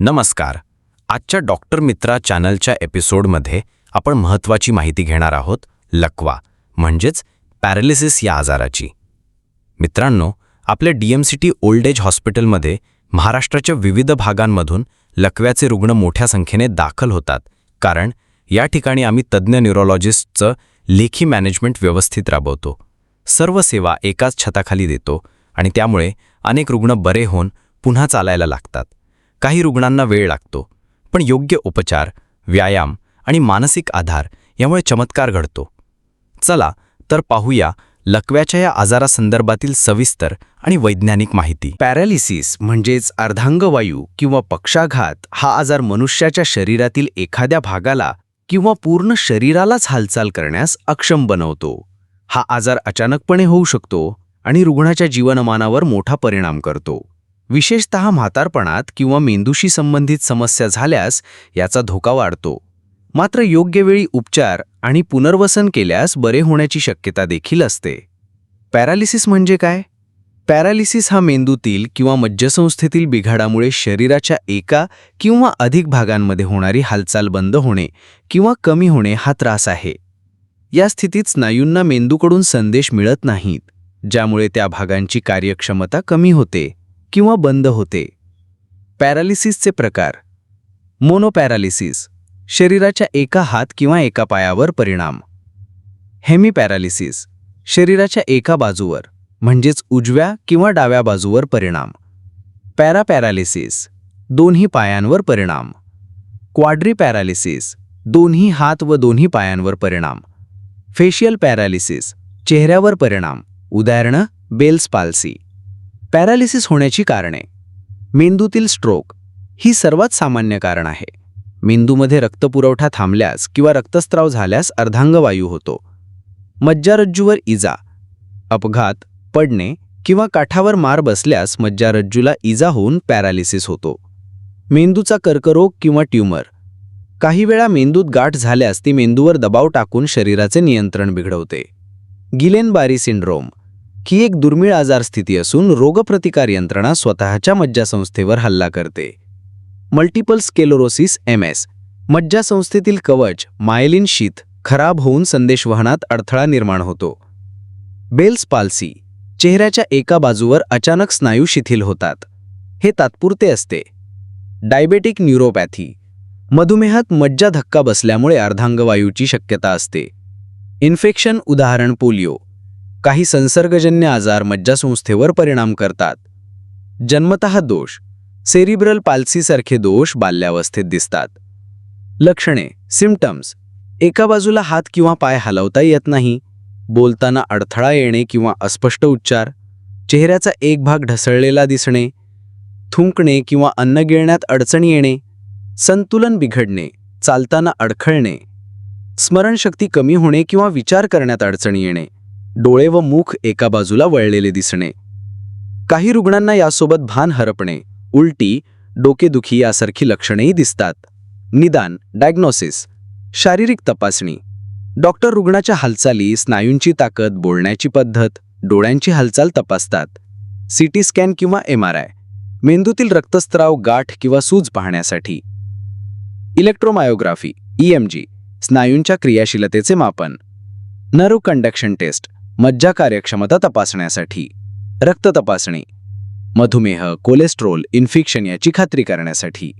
नमस्कार. आजच्या डॉक्टर मित्रा चॅनलच्या एपिसोडमध्ये आपण महत्त्वाची माहिती घेणार आहोत लकवा म्हणजेच पॅरालिसिस या आजाराची. मित्रांनो आपल्या D M C T old age हॉस्पिटलमध्ये महाराष्ट्राच्या विविध भागांमधून लकव्याचे रुग्ण मोठ्या संख्येने दाखल होतात कारण या ठिकाणी आम्ही तज्ज्ञ न्यूरोलॉजिस्टचं लेखी मॅनेजमेंट व्यवस्थित राबवतो. सर्व सेवा एकाच छताखाली देतो आणि त्यामुळे अनेक रुग्ण बरे होऊन पुन्हा चालायला लागतात. काही रुग्णांना वेळ लागतो पण योग्य उपचार व्यायाम आणि मानसिक आधार यामुळे चमत्कार घडतो. चला तर पाहूया लकव्याच्या या आजारासंदर्भातील सविस्तर आणि वैज्ञानिक माहिती. पॅरालिसिस म्हणजेच अर्धांगवायू किंवा पक्षाघात हा आजार मनुष्याच्या शरीरातील एखाद्या भागाला किंवा पूर्ण शरीरालाच हालचाल करण्यास अक्षम बनवतो. हा आजार अचानकपणे होऊ शकतो आणि रुग्णाच्या जीवनमानावर मोठा परिणाम करतो. विशेषतः म्हातारपणात किंवा मेंदूशी संबंधित समस्या झाल्यास याचा धोका वाढतो. मात्र योग्य वेळी उपचार आणि पुनर्वसन केल्यास बरे होण्याची शक्यता देखील असते. पॅरालिसिस म्हणजे काय? पॅरालिसिस हा मेंदूतील किंवा मज्जसंस्थेतील बिघाडामुळे शरीराच्या एका किंवा अधिक भागांमध्ये होणारी हालचाल बंद होणे किंवा कमी होणे हा त्रास आहे. या स्थितीत स्नायूंना मेंदूकडून संदेश मिळत नाहीत ज्यामुळे त्या भागांची कार्यक्षमता कमी होते. किंवा बंद होते. पॅरालिसिसचे प्रकार. मोनोपॅरालिसिस शरीराच्या एका हात किंवा एका पायावर परिणाम. हेमीपॅरालिसिस शरीराच्या एका बाजूवर म्हणजेच उजव्या किंवा डाव्या बाजूवर परिणाम. पॅरापॅरालिसिस दोन्ही पायांवर परिणाम. क्वाड्री पॅरालिसिस दोन्ही हात व दोन्ही पायांवर परिणाम. फेशियल पॅरालिसिस चेहऱ्यावर परिणाम. उदाहरणं बेल्स पाल्सी. पॅरालिसिस होण्याची कारणे. मेंदूतील स्ट्रोक ही सर्वात सामान्य कारण आहे. मेंदूमध्ये रक्तपुरवठा थांबल्यास किंवा रक्तस्त्राव झाल्यास अर्धांगवायू होतो. मज्जारज्जूवर इजा अपघात पडणे किंवा काठावर मार बसल्यास मज्जारज्जूला इजा होऊन पॅरालिसिस होतो. मेंदूचा कर्करोग किंवा ट्यूमर. काही वेळा मेंदूत गाठ झाल्यास ती मेंदूवर दबाव टाकून शरीराचे नियंत्रण बिघडवते. गिलेनबारी सिंड्रोम ही एक दुर्मिळ आजारस्थिती असून रोगप्रतिकार यंत्रणा स्वतःच्या मज्जासंस्थेवर हल्ला करते. Multiple sclerosis M S. मज्जासंस्थेतील कवच मायलिन शीत खराब होऊन संदेशवहनात अडथळा निर्माण होतो. बेल्स पाल्सी चेहऱ्याच्या एका बाजूवर अचानक स्नायू शिथिल होतात. हे तात्पुरते असते. डायबेटिक न्यूरोपॅथी मधुमेहात मज्जा धक्का बसल्यामुळे अर्धांगवायूची शक्यता असते. इन्फेक्शन उदाहरण पोलिओ काही संसर्गजन्य आजार मज्जासंस्थेवर परिणाम करतात. जन्मतः दोष. सेरिब्रल पाल्सीसारखे दोष बाल्यावस्थेत दिसतात. लक्षणे. सिम्टम्स एका बाजूला हात किंवा पाय हलवता येत नाही. बोलताना अडथळा येणे किंवा अस्पष्ट उच्चार. चेहऱ्याचा एक भाग ढसळलेला दिसणे. थुंकणे किंवा अन्न गिळण्यात अडचणी येणे. संतुलन बिघडणे. चालताना अडखळणे. स्मरणशक्ती कमी होणे किंवा विचार करण्यात अडचणी येणे. डोळे व मुख एका बाजूला वळलेले दिसणे. काही रुग्णांना यासोबत भान हरपणे उलटी डोकेदुखी यासारखी लक्षणेही दिसतात. निदान डायग्नोसिस शारीरिक तपासणी. डॉक्टर रुग्णाच्या हालचाली स्नायूंची ताकद बोलण्याची पद्धत डोळ्यांची हालचाल तपासतात. सीटी स्कॅन किंवा एम आर आय मेंदूतील रक्तस्त्राव गाठ किंवा सूज पाहण्यासाठी. इलेक्ट्रोमायोग्राफी ईएमजी स्नायूंच्या क्रियाशीलतेचे मापन. नरो कंडक्शन टेस्ट मज्जा कार्यक्षमता तपासण्यासाठी. रक्त तपासणी. मधुमेह कोलेस्ट्रॉल इन्फेक्शन याची खात्री करण्यासाठी.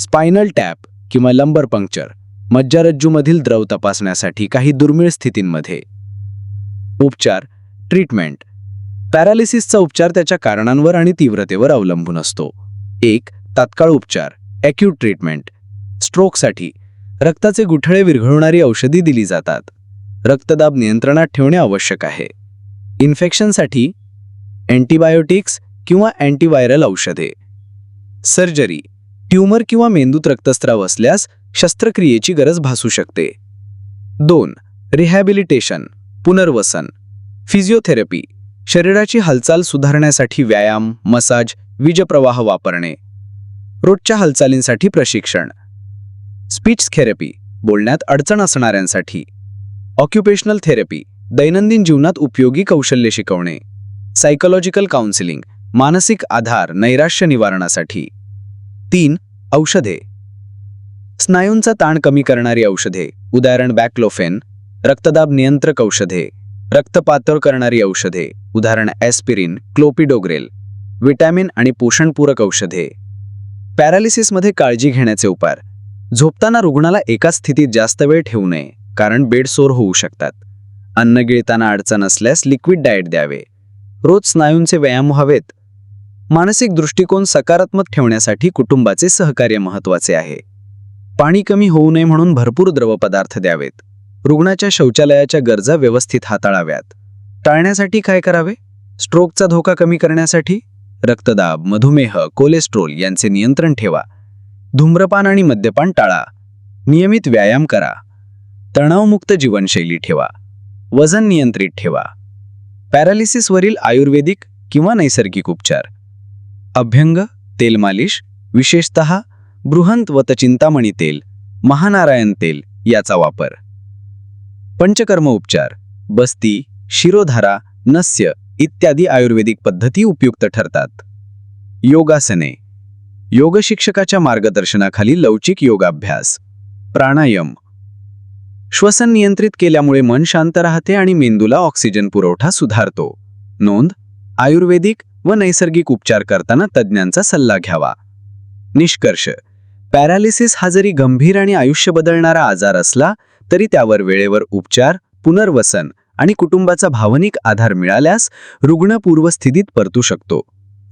स्पायनल टॅप किंवा लंबर पंक्चर मज्जारज्जूमधील द्रव तपासण्यासाठी काही दुर्मिळ स्थितींमध्ये. उपचार ट्रीटमेंट पॅरालिसिसचा उपचार त्याच्या कारणांवर आणि तीव्रतेवर अवलंबून असतो. एक तात्काळ उपचार ॲक्यूट ट्रीटमेंट स्ट्रोकसाठी रक्ताचे गुठळे विरघळवणारी औषधी दिली जातात. रक्तदाब नियंत्रणात ठेवणे आवश्यक आहे. इन्फेक्शनसाठी अँटीबायोटिक्स किंवा अँटीव्हायरल औषधे. सर्जरी ट्यूमर किंवा मेंदूत रक्तस्राव असल्यास शस्त्रक्रियेची गरज भासू शकते. दोन रिहॅबिलिटेशन पुनर्वसन फिजिओथेरपी शरीराची हालचाल सुधारण्यासाठी व्यायाम मसाज वीजप्रवाह वापरणे. रोजच्या हालचालींसाठी प्रशिक्षण. स्पीच थेरपी बोलण्यात अडचण असणाऱ्यांसाठी. ऑक्युपेशनल थेरपी दैनंदिन जीवनात उपयोगी कौशल्य शिकवणे. सायकोलॉजिकल काउन्सिलिंग मानसिक आधार नैराश्य निवारणासाठी. तीन औषधे. स्नायूंचा ताण कमी करणारी औषधे उदाहरण बॅक्लोफेन रक्तदाब नियंत्रक औषधे रक्तपातळ करणारी औषधे उदाहरण ॲस्पिरिन क्लोपिडोग्रेल विटॅमिन आणि पोषणपूरक औषधे. पॅरालिसिसमध्ये काळजी घेण्याचे उपाय झोपताना रुग्णाला एका स्थितीत जास्त वेळ ठेवू नये कारण बेडसोर होऊ शकतात. अन्न गिळताना अडचण असल्यास लिक्विड डाएट द्यावे. रोज स्नायूंचे व्यायाम व्हावेत. मानसिक दृष्टिकोन सकारात्मक ठेवण्यासाठी कुटुंबाचे सहकार्य महत्त्वाचे आहे. पाणी कमी होऊ नये म्हणून भरपूर द्रवपदार्थ द्यावेत. रुग्णाच्या शौचालयाच्या गरजा व्यवस्थित हाताळाव्यात. टाळण्यासाठी काय करावे? स्ट्रोकचा धोका कमी करण्यासाठी? रक्तदाब मधुमेह कोलेस्ट्रॉल यांचे नियंत्रण ठेवा. धूम्रपान आणि मद्यपान टाळा. नियमित व्यायाम करा. तणावमुक्त जीवनशैली ठेवा. वजन नियंत्रित ठेवा. पॅरालिसिसवरील आयुर्वेदिक किंवा नैसर्गिक उपचार. अभ्यंग तेलमालिश विशेषत बृहंत व चिंतामणी तेल महानारायण तेल याचा वापर. पंचकर्म उपचार बस्ती शिरोधारा नस्य इत्यादी आयुर्वेदिक पद्धती उपयुक्त ठरतात. योगासने योग शिक्षकाच्या मार्गदर्शनाखाली लवचिक योगाभ्यास प्राणायाम. श्वसन नियंत्रित केल्यामुळे मन शांत राहते आणि मेंदूला ऑक्सिजन पुरवठा सुधारतो. नोंद आयुर्वेदिक व नैसर्गिक उपचार करताना तज्ज्ञांचा सल्ला घ्यावा. निष्कर्ष पॅरालिसिस हा जरी गंभीर आणि आयुष्य बदलणारा आजार असला तरी त्यावर वेळेवर उपचार पुनर्वसन आणि कुटुंबाचा भावनिक आधार मिळाल्यास रुग्ण पूर्वस्थितीत परतू शकतो.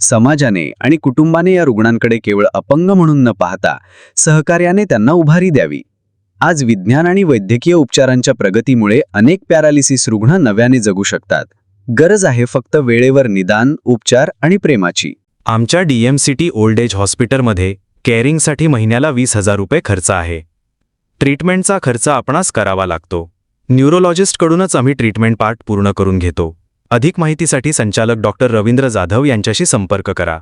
समाजाने आणि कुटुंबाने या रुग्णांकडे केवळ अपंग म्हणून न पाहता सहकार्याने त्यांना उभारी द्यावी. आज विज्ञान आणि वैद्यकीय उपचारांच्या प्रगतीमुळे अनेक पॅरालिसिस रुग्ण नव्याने जगू शकतात. गरज आहे फक्त वेळेवर निदान उपचार आणि प्रेमाची. आमच्या डीएमसीटी ओल्ड एज हॉस्पिटलमध्ये केअरिंगसाठी महिन्याला वीस हजार रुपये खर्च आहे. ट्रीटमेंटचा खर्च आपणास करावा लागतो. न्यूरोलॉजिस्टकडूनच आम्ही ट्रीटमेंट पार्ट पूर्ण करून घेतो. अधिक माहितीसाठी संचालक डॉक्टर रवींद्र जाधव यांच्याशी संपर्क करा.